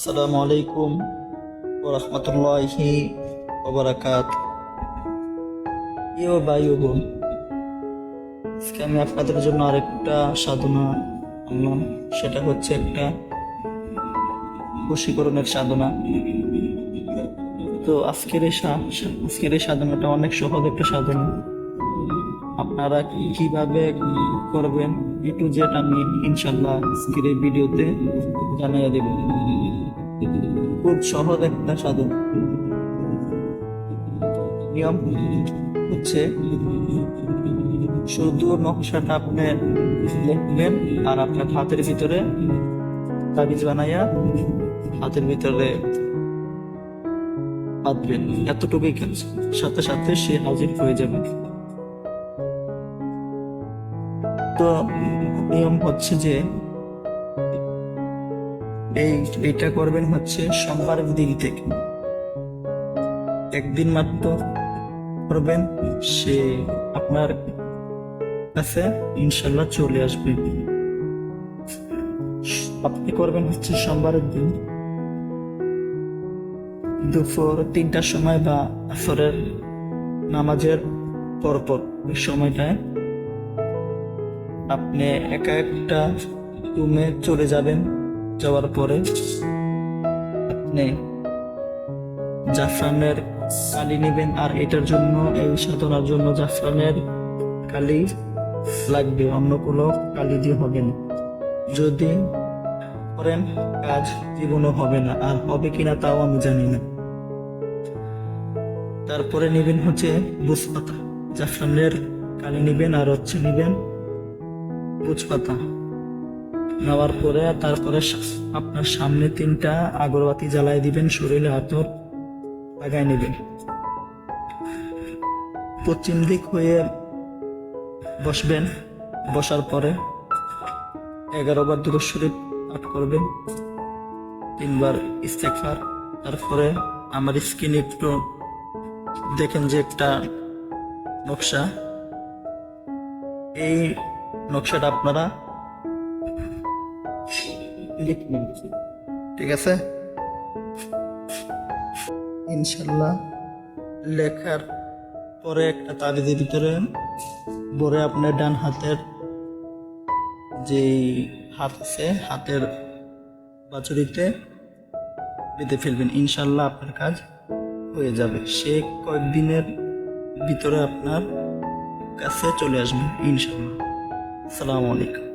আসসালামু আলাইকুম ওরহমতুল্লাহি ওবরাকাত ইও ভাই ও বোন, আজকে আমি আপনাদের জন্য আরেকটা সাধনা আনলাম। সেটা হচ্ছে একটা বশীকরণের সাধনা। তো আজকের এই আজকের এই সাধনাটা অনেক সহজ একটা সাধনা। আপনারা কীভাবে করবেন? এ টু জেড আমি ইনশাল্লাহ আজকের ভিডিওতে জানিয়ে দেব। খুব সহজ একটা সাধন। নিয়ম হচ্ছে শুধু নকশাটা আপনি লিখবেন আর আপনার হাতের ভিতরে তাবিজ বানাইয়া হাতের ভিতরে বাঁধবেন এতটুকুই কাজ। সাথে সাথে সে হাজির হয়ে যাবে। নিয়ম হচ্ছে যে এই এটা করবেন হচ্ছে সোমবারের দিন থেকে। একদিন মাত্র করবেন, সে আপনার কাছে ইনশাল্লাহ চলে আসবে। আপনি করবেন হচ্ছে সোমবারের দিন। দুপুর তিনটার সময় বা আসরের নামাজের পরপর ওই সময়টায় আপনি একা একটা রুমে চলে যাবেন, যাওয়ার পরে আপনি জাফরানের কালি নেবেন আর এটার জন্য, এই সাধনার জন্য জাফরানের কালি লাগবে, অন্য কোনো কালি দিয়ে হবে না। যদি করেন, কাজ জীবনও হবে না, আর হবে কিনা তাও আমি জানি না। তারপরে নেবেন হচ্ছে বুসপাতা জাফরানের কালি নেবেন আর হচ্ছে নেবেন বুঝপাতা নেওয়ার পরে তারপরে আপনার সামনে তিনটা আগরবাতি জ্বালাই দিবেন, শরীরে হাতর লাগাই নেবেন। পশ্চিম দিক হয়ে বসবেন, বসার পরে এগারো বার দুরুদ শরীফ পাঠ করবেন, তিনবার ইস্তেকফার তারপরে আমার স্কিন একটু দেখেন যে একটা নকশা। এই নকশাটা আপনারা? ঠিক আছে? ইনশাল্লাহ লেখার পরে একটা তাবিজের ভিতরে ভরে আপনার ডান হাতের যে হাত আছে, হাতের বাছুরিতে বেঁধে ফেলবেন। ইনশাল্লাহ আপনার কাজ হয়ে যাবে। সে কয়েকদিনের ভিতরে আপনার কাছে চলে আসবে, ইনশাল্লাহ। আসসালামু আলাইকুম।